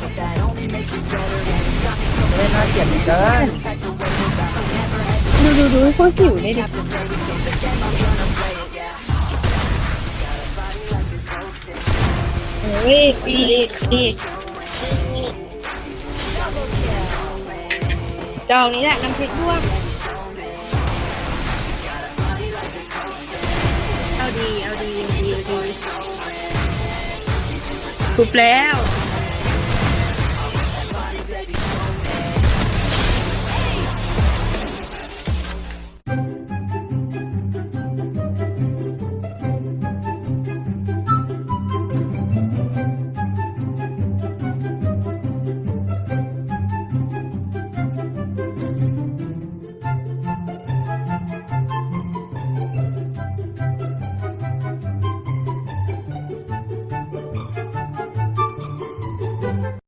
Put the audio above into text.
เล่นน่าเกลียดเกินดูดูดูโคตรสิวเลยดิเฮ้ยดีดีดอกนี้แหละน้ำพริกลวกเอาดี เอาดีเอาดีเอาดีทุบแล้ว